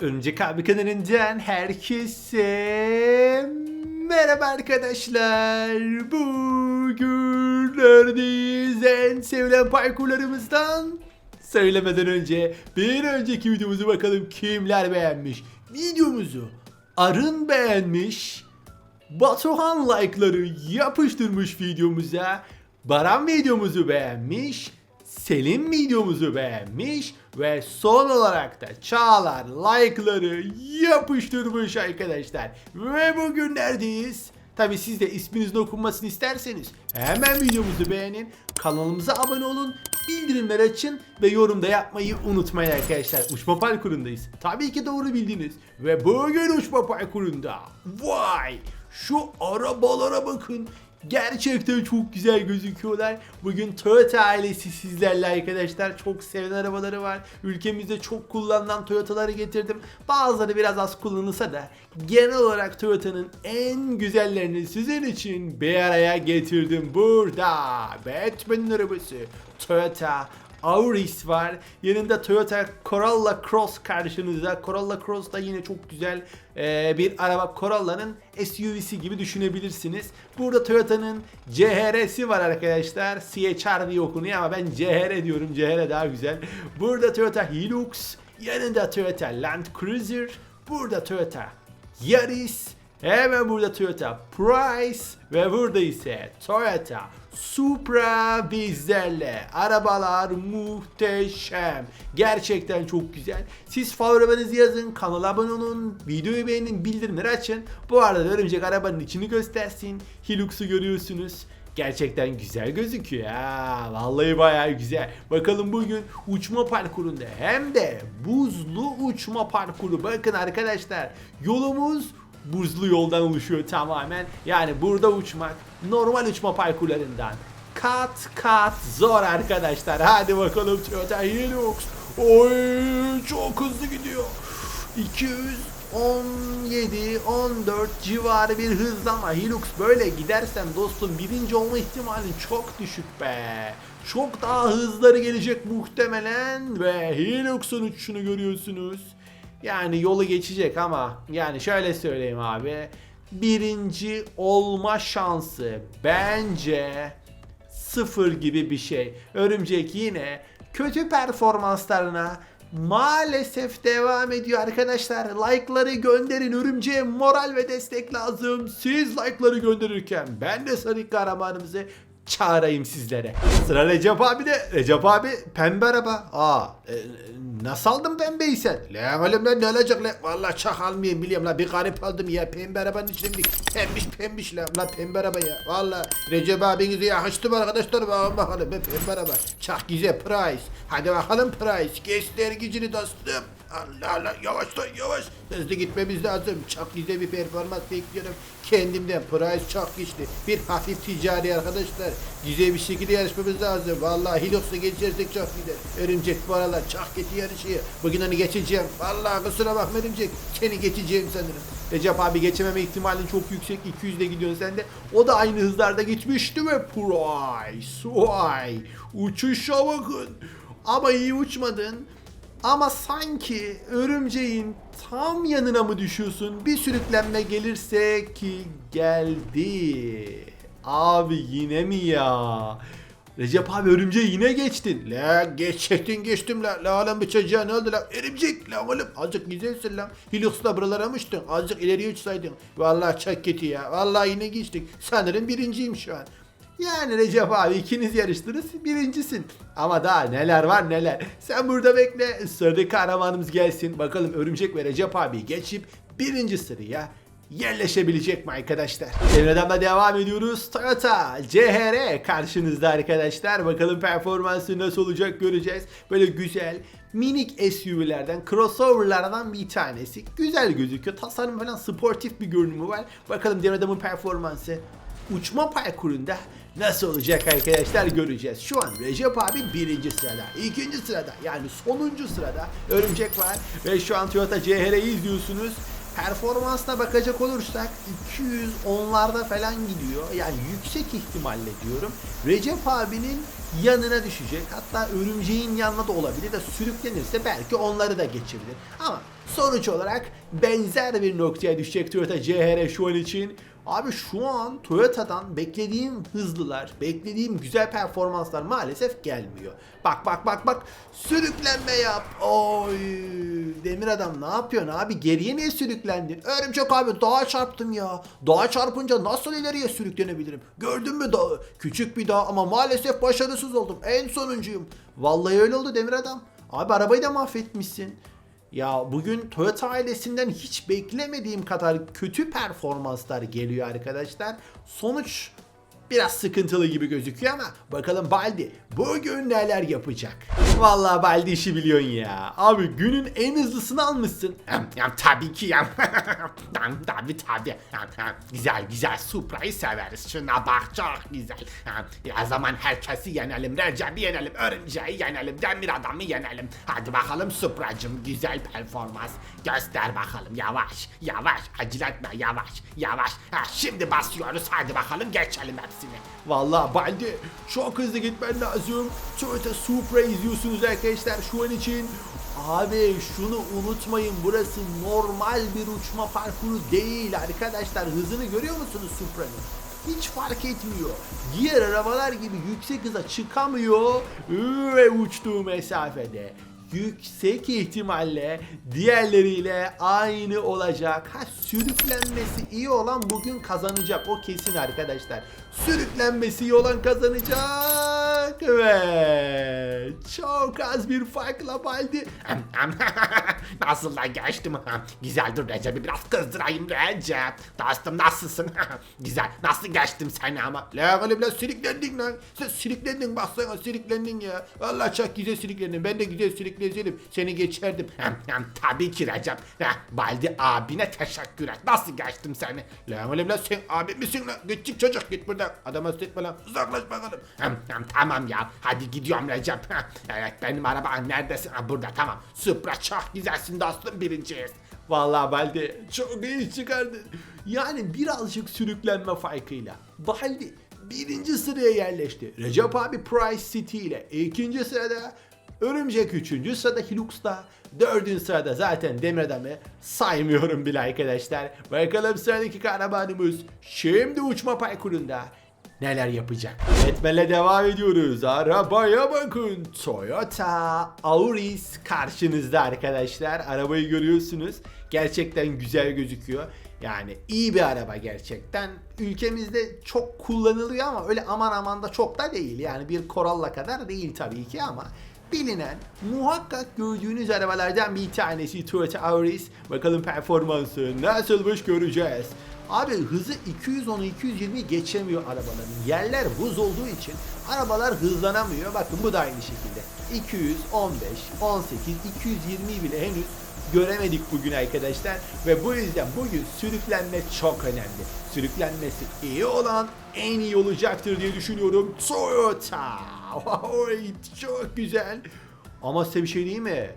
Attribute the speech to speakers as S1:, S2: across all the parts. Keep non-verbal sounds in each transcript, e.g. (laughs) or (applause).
S1: Örümcek abi kanalından herkese merhaba arkadaşlar. Bugün en sevilen parkurlarımızdan? Söylemeden önce bir önceki videomuzu bakalım kimler beğenmiş. Videomuzu Arın beğenmiş. Batuhan like'ları yapıştırmış videomuza. Baran videomuzu beğenmiş. Selim videomuzu beğenmiş. Ve son olarak da Çağlar like'ları yapıştırmış arkadaşlar. Ve bugün neredeyiz? Tabi siz de isminizin okunmasını isterseniz hemen videomuzu beğenin, kanalımıza abone olun, bildirimleri açın ve yorumda yapmayı unutmayın arkadaşlar. Uçma parkurundayız. Tabii ki doğru bildiniz. Ve bugün uçma parkurunda. Vay! Şu arabalara bakın. Gerçekten çok güzel gözüküyorlar. Bugün Toyota ailesi sizlerle arkadaşlar. Çok seven arabaları var. Ülkemizde çok kullanılan Toyota'ları getirdim. Bazıları biraz az kullanılsa da genel olarak Toyota'nın en güzellerini sizin için bir araya getirdim burada. Batman'in arabası. Toyota Auris var. Yanında Toyota Corolla Cross karşınızda. Corolla Cross da yine çok güzel e, bir araba. Corolla'nın SUV'si gibi düşünebilirsiniz. Burada Toyota'nın CHR'si var arkadaşlar. CHR diye okunuyor ama ben CHR diyorum. CHR daha güzel. Burada Toyota Hilux. Yanında Toyota Land Cruiser. Burada Toyota Yaris. Hemen burada Toyota Price ve burada ise Toyota Supra bizlerle. Arabalar muhteşem. Gerçekten çok güzel. Siz favorilerinizi yazın, kanala abone olun, videoyu beğenin, bildirimleri açın. Bu arada da örümcek arabanın içini göstersin. Hilux'u görüyorsunuz. Gerçekten güzel gözüküyor ha. Vallahi bayağı güzel. Bakalım bugün uçma parkurunda hem de buzlu uçma parkuru. Bakın arkadaşlar yolumuz buzlu yoldan oluşuyor tamamen. Yani burada uçmak normal uçma parkurlarından kat kat zor arkadaşlar. Hadi bakalım Toyota Hilux. Oy çok hızlı gidiyor. 217 14 civarı bir hızla ama Hilux böyle gidersen dostum birinci olma ihtimalin çok düşük be. Çok daha hızları gelecek muhtemelen ve Hilux'un uçuşunu görüyorsunuz. Yani yolu geçecek ama yani şöyle söyleyeyim abi. Birinci olma şansı bence sıfır gibi bir şey. Örümcek yine kötü performanslarına maalesef devam ediyor arkadaşlar. Like'ları gönderin örümceğe moral ve destek lazım. Siz like'ları gönderirken ben de sarı kahramanımızı çağırayım sizlere. Sıra Recep abi de. Recep abi pembe araba. Aa e, nasıl aldın pembeyi sen? Lan oğlum lan ne olacak lan? Valla çak almayayım biliyorum la bir garip aldım ya. Pembe arabanın içine bindik. Pembiş pembiş lan. La pembe araba ya. Valla Recep abinize yakıştı arkadaşlar? Bakın bakalım be pembe araba. Çak güzel price. Hadi bakalım price. Göster gücünü dostum. Allah Allah yavaş lan yavaş. Hızlı gitmemiz lazım. Çok güzel bir performans bekliyorum. Kendimden price çok güçlü. Bir hafif ticari arkadaşlar. Güzel bir şekilde yarışmamız lazım. Vallahi Hilux'u geçersek çok gider. Örümcek bu aralar çok kötü yarışıyor. Bugün onu geçeceğim. Vallahi kusura bakma Örümcek. Seni geçeceğim sanırım. Recep abi geçememe ihtimalin çok yüksek. 200'de gidiyorsun sen de. O da aynı hızlarda gitmişti ve price. Vay. Uçuşa bakın. Ama iyi uçmadın. Ama sanki örümceğin tam yanına mı düşüyorsun? Bir sürüklenme gelirse ki geldi. Abi yine mi ya? Recep abi örümceği yine geçtin. La geçtin geçtim la. La oğlum bu çocuğa ne oldu la? Örümcek la oğlum. Azıcık güzelsin la. Hilux'la buralara mı uçtun? Azıcık ileriye uçsaydın. Vallahi çok kötü ya. Vallahi yine geçtik. Sanırım birinciyim şu an. Yani Recep abi ikiniz yarıştınız birincisin. Ama daha neler var neler. Sen burada bekle sıradaki kahramanımız gelsin. Bakalım Örümcek ve Recep abi geçip birinci sıraya yerleşebilecek mi arkadaşlar? Devredemle devam ediyoruz. Toyota CHR karşınızda arkadaşlar. Bakalım performansı nasıl olacak göreceğiz. Böyle güzel minik SUV'lerden, crossover'lardan bir tanesi. Güzel gözüküyor. Tasarım falan sportif bir görünümü var. Bakalım Devredem'in performansı uçma parkurunda nasıl olacak arkadaşlar göreceğiz. Şu an Recep abi birinci sırada, ikinci sırada yani sonuncu sırada Örümcek var ve şu an Toyota CHR'yi izliyorsunuz. Performansına bakacak olursak 210'larda falan gidiyor. Yani yüksek ihtimalle diyorum. Recep abinin yanına düşecek. Hatta örümceğin yanına da olabilir de sürüklenirse belki onları da geçebilir. Ama Sonuç olarak benzer bir noktaya düşecek Toyota CHR şu an için. Abi şu an Toyota'dan beklediğim hızlılar, beklediğim güzel performanslar maalesef gelmiyor. Bak bak bak bak sürüklenme yap. Oy demir adam ne yapıyorsun abi geriye niye sürüklendin? Örümcek abi dağa çarptım ya. Dağa çarpınca nasıl ileriye sürüklenebilirim? Gördün mü dağı? Küçük bir dağ ama maalesef başarısız oldum. En sonuncuyum. Vallahi öyle oldu demir adam. Abi arabayı da mahvetmişsin. Ya bugün Toyota ailesinden hiç beklemediğim kadar kötü performanslar geliyor arkadaşlar. Sonuç biraz sıkıntılı gibi gözüküyor ama bakalım Baldi bugün neler yapacak. Vallahi Baldi işi biliyorsun ya. Abi günün en hızlısını almışsın.
S2: Tabii ki ya. (laughs) Tabii tabii. Güzel güzel Supra'yı severiz. Şuna bak çok güzel. O zaman herkesi yenelim. Recep'i yenelim. Örümceği yenelim. Demir adamı yenelim. Hadi bakalım Supra'cım güzel performans. Göster bakalım yavaş yavaş. Acele etme yavaş yavaş. Ha, şimdi basıyoruz. Hadi bakalım geçelim hepsini.
S1: Vallahi Baldi çok hızlı gitmen lazım. Toyota Supra izliyorsunuz arkadaşlar şu an için. Abi şunu unutmayın burası normal bir uçma parkuru değil arkadaşlar. Hızını görüyor musunuz Supra'nın? Hiç fark etmiyor. Diğer arabalar gibi yüksek hıza çıkamıyor ve uçtuğu mesafede yüksek ihtimalle diğerleriyle aynı olacak. Ha sürüklenmesi iyi olan bugün kazanacak. O kesin arkadaşlar. Sürüklenmesi iyi olan kazanacak ve çok az bir farkla Baldi. (laughs)
S2: Nasıl da geçtim? Güzel dur Recep'i biraz kızdırayım Recep. Dostum nasılsın? (laughs) Güzel. Nasıl geçtim seni ama?
S1: La oğlum lan sürüklendin lan. Sen sürüklendin baksana sürüklendin ya. Allah çok güzel sürüklendin. Ben de güzel sürüklenseydim seni geçerdim.
S2: Tabii ki Recep. Baldi abine teşekkür et. Nasıl geçtim seni?
S1: La oğlum sen abi misin lan? Gittik çocuk git buradan. Adama sütme lan. Uzaklaş bakalım.
S2: Hem, tamam ya. Hadi gidiyorum Recep. Evet benim araba neredesin? Ha, burada tamam. Supra çok güzelsin dostum birinciyiz.
S1: Vallahi Baldi çok iyi çıkardın. Yani birazcık sürüklenme farkıyla. Baldi birinci sıraya yerleşti. Recep abi Price City ile ikinci sırada Örümcek üçüncü sırada Hilux'ta dördüncü sırada zaten Demir Adam'ı saymıyorum bile arkadaşlar. Bakalım sıradaki kahramanımız şimdi uçma parkurunda neler yapacak? Etmele devam ediyoruz. Arabaya bakın. Toyota Auris karşınızda arkadaşlar. Arabayı görüyorsunuz. Gerçekten güzel gözüküyor. Yani iyi bir araba gerçekten. Ülkemizde çok kullanılıyor ama öyle aman aman da çok da değil. Yani bir Corolla kadar değil tabii ki ama bilinen, muhakkak gördüğünüz arabalardan bir tanesi Toyota Auris. Bakalım performansı nasılmış göreceğiz. Abi hızı 210'u 220 geçemiyor arabaların. Yerler buz olduğu için arabalar hızlanamıyor. Bakın bu da aynı şekilde. 215, 18, 220 bile henüz göremedik bugün arkadaşlar. Ve bu yüzden bugün sürüklenme çok önemli. Sürüklenmesi iyi olan en iyi olacaktır diye düşünüyorum. Toyota. (laughs) Oy, çok güzel. Ama size bir şey diyeyim mi?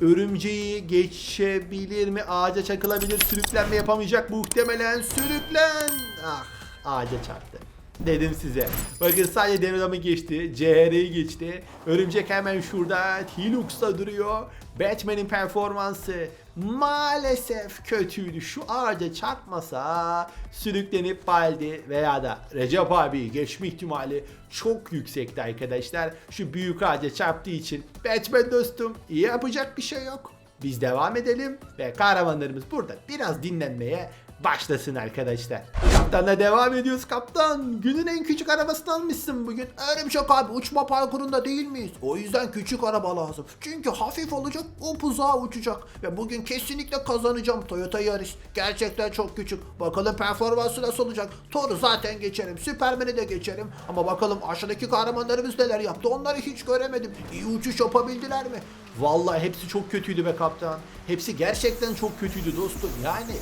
S1: Örümceği geçebilir mi? Ağaca çakılabilir. Sürüklenme yapamayacak muhtemelen. Sürüklen. Ah ağaca çarptı. Dedim size. Bakın sadece demir adamı geçti. CHR'yi geçti. Örümcek hemen şurada. Hilux'ta duruyor. Batman'in performansı maalesef kötüydü. Şu ağaca çarpmasa sürüklenip Baldi veya da Recep abi geçme ihtimali çok yüksekti arkadaşlar. Şu büyük ağaca çarptığı için Batman dostum iyi yapacak bir şey yok. Biz devam edelim ve kahramanlarımız burada biraz dinlenmeye başlasın arkadaşlar. Kaptanla devam ediyoruz kaptan. Günün en küçük arabasını almışsın bugün. Örümcek abi uçma parkurunda değil miyiz? O yüzden küçük araba lazım. Çünkü hafif olacak, uzağa uçacak. Ve bugün kesinlikle kazanacağım Toyota Yaris. Gerçekten çok küçük. Bakalım performansı nasıl olacak? Thor'u zaten geçerim. Superman'i de geçerim. Ama bakalım aşağıdaki kahramanlarımız neler yaptı. Onları hiç göremedim. İyi uçuş yapabildiler mi? Vallahi hepsi çok kötüydü be kaptan. Hepsi gerçekten çok kötüydü dostum. Yani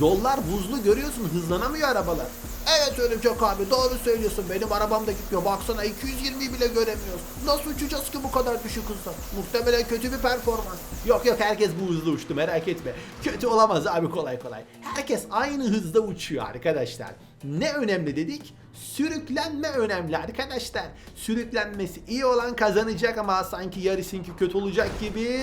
S1: Yollar buzlu görüyorsun hızlanamıyor arabalar. Evet Örümcek abi doğru söylüyorsun benim arabam da gitmiyor baksana 220 bile göremiyoruz. Nasıl uçacağız ki bu kadar düşük hızda? Muhtemelen kötü bir performans. Yok yok herkes bu hızda uçtu merak etme. Kötü olamaz abi kolay kolay. Herkes aynı hızda uçuyor arkadaşlar. Ne önemli dedik? Sürüklenme önemli arkadaşlar. Sürüklenmesi iyi olan kazanacak ama sanki yarısınki kötü olacak gibi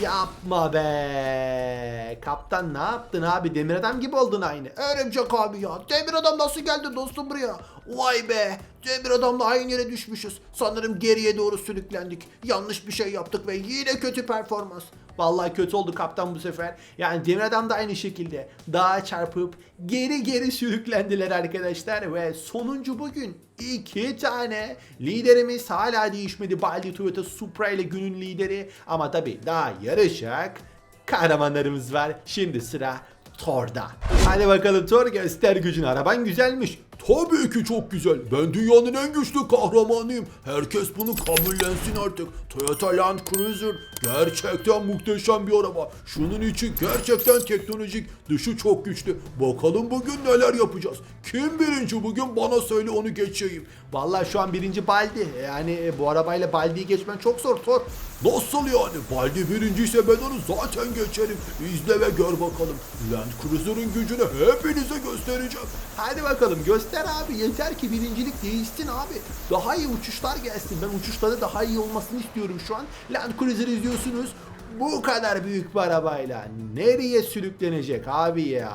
S1: Yapma be. Kaptan ne yaptın abi? Demir adam gibi oldun aynı. Örümcek abi ya. Demir adam nasıl geldi dostum buraya? Vay be. Demir adamla aynı yere düşmüşüz. Sanırım geriye doğru sürüklendik. Yanlış bir şey yaptık ve yine kötü performans. Vallahi kötü oldu kaptan bu sefer. Yani Demir Adam da aynı şekilde dağa çarpıp geri geri sürüklendiler arkadaşlar ve sonuncu bugün iki tane liderimiz hala değişmedi. Baldi Toyota Supra ile günün lideri ama tabi daha yarışacak kahramanlarımız var. Şimdi sıra Thor'da. Hadi bakalım Thor göster gücünü. Araban güzelmiş.
S3: Tabii ki çok güzel. Ben dünyanın en güçlü kahramanıyım. Herkes bunu kabullensin artık. Toyota Land Cruiser gerçekten muhteşem bir araba. Şunun içi gerçekten teknolojik, dışı çok güçlü. Bakalım bugün neler yapacağız. Kim birinci bugün bana söyle onu geçeyim.
S1: Vallahi şu an birinci Baldi. Yani e, bu arabayla Baldi'yi geçmen çok zor Thor.
S3: Nasıl yani? Baldi birinciyse ben onu zaten geçerim. İzle ve gör bakalım. Land Cruiser'ın gücünü hepinize göstereceğim.
S1: Hadi bakalım göster abi yeter ki birincilik değişsin abi. Daha iyi uçuşlar gelsin. Ben uçuşları daha iyi olmasını istiyorum şu an. Land Cruiser izliyorsunuz. Bu kadar büyük bir arabayla nereye sürüklenecek abi ya?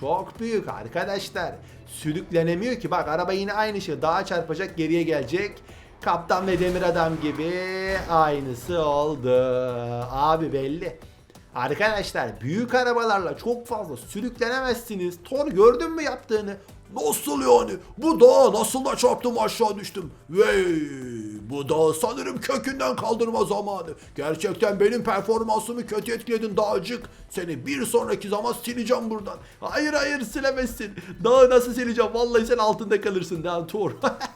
S1: Çok büyük arkadaşlar. Sürüklenemiyor ki. Bak araba yine aynı şey. Dağa çarpacak geriye gelecek. Kaptan ve demir adam gibi aynısı oldu. Abi belli. Arkadaşlar büyük arabalarla çok fazla sürüklenemezsiniz. Thor gördün mü yaptığını?
S3: Nasıl yani? Bu dağa nasıl da çarptım aşağı düştüm. Vey! Bu dağı sanırım kökünden kaldırma zamanı. Gerçekten benim performansımı kötü etkiledin dağcık. Seni bir sonraki zaman sileceğim buradan.
S1: Hayır hayır silemezsin. Dağı nasıl sileceğim? Vallahi sen altında kalırsın Thor.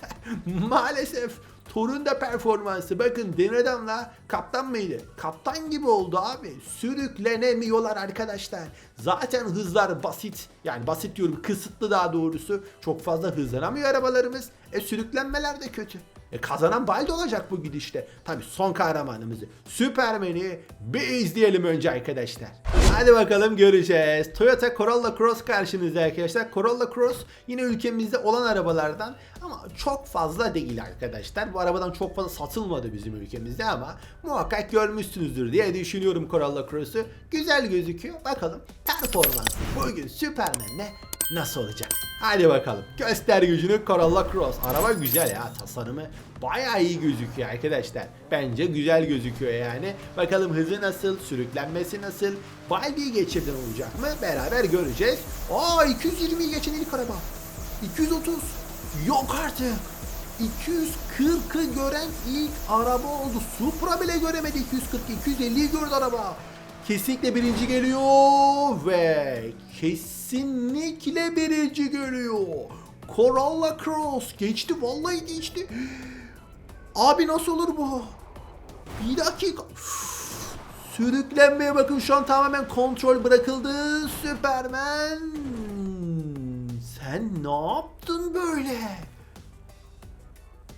S1: (laughs) Maalesef Thor'un da performansı bakın Demir Adam'la kaptan mıydı? Kaptan gibi oldu abi. Sürüklenemiyorlar arkadaşlar. Zaten hızlar basit. Yani basit diyorum kısıtlı daha doğrusu. Çok fazla hızlanamıyor arabalarımız. E sürüklenmeler de kötü. E kazanan Baldi olacak bu gidişte. Tabi son kahramanımızı Süpermen'i bir izleyelim önce arkadaşlar. Hadi bakalım göreceğiz. Toyota Corolla Cross karşınızda arkadaşlar. Corolla Cross yine ülkemizde olan arabalardan ama çok fazla değil arkadaşlar. Bu arabadan çok fazla satılmadı bizim ülkemizde ama muhakkak görmüşsünüzdür diye düşünüyorum Corolla Cross'u. Güzel gözüküyor. Bakalım performansı bugün Süpermen'le nasıl olacak? Hadi bakalım. Göster gücünü Corolla Cross. Araba güzel ya tasarımı. Bayağı iyi gözüküyor arkadaşlar. Bence güzel gözüküyor yani. Bakalım hızı nasıl, sürüklenmesi nasıl, Baldi'yi geçirden olacak mı? Beraber göreceğiz. Aa 220'yi geçen ilk araba. 230. Yok artık. 240'ı gören ilk araba oldu. Supra bile göremedi 240. 250'yi gördü araba. Kesinlikle birinci geliyor ve kesinlikle birinci geliyor. Corolla Cross geçti vallahi geçti. Abi nasıl olur bu? Bir dakika. Üf, Sürüklenmeye bakın şu an tamamen kontrol bırakıldı. Süpermen. Sen ne yaptın böyle?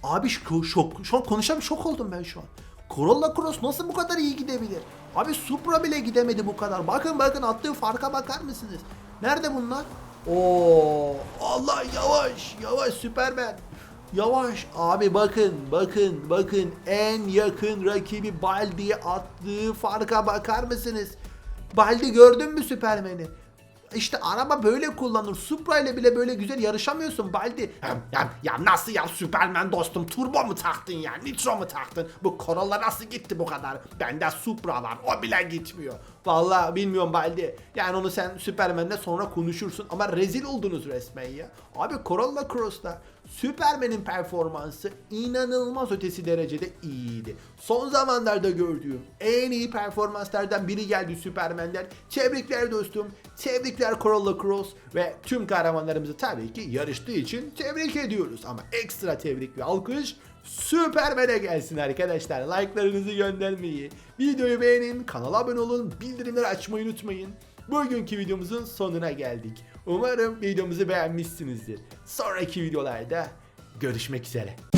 S1: Abi şok, şok, şu an konuşamıyorum şok oldum ben şu an. Corolla Cross nasıl bu kadar iyi gidebilir? Abi Supra bile gidemedi bu kadar. Bakın bakın attığı farka bakar mısınız? Nerede bunlar? Oo, Allah yavaş yavaş Süpermen. Yavaş abi bakın bakın bakın en yakın rakibi Baldi'ye attığı farka bakar mısınız? Baldi gördün mü Süpermen'i? İşte araba böyle kullanır. Supra ile bile böyle güzel yarışamıyorsun Baldi.
S2: Ya, ya, nasıl ya? Süpermen dostum turbo mu taktın ya? Nitro mu taktın? Bu Corolla nasıl gitti bu kadar? Bende Supra var o bile gitmiyor
S1: Vallahi bilmiyorum Baldi. Yani onu sen Süpermen'le sonra konuşursun ama rezil oldunuz resmen ya. Abi Corolla Cross'ta Süpermen'in performansı inanılmaz ötesi derecede iyiydi. Son zamanlarda gördüğüm en iyi performanslardan biri geldi Süpermen'den. Tebrikler dostum. Tebrikler Corolla Cross ve tüm kahramanlarımızı tabii ki yarıştığı için tebrik ediyoruz. Ama ekstra tebrik ve alkış Süpermen'e gelsin arkadaşlar. Like'larınızı göndermeyi, videoyu beğenin, kanala abone olun, bildirimleri açmayı unutmayın. Bugünkü videomuzun sonuna geldik. Umarım videomuzu beğenmişsinizdir. Sonraki videolarda görüşmek üzere.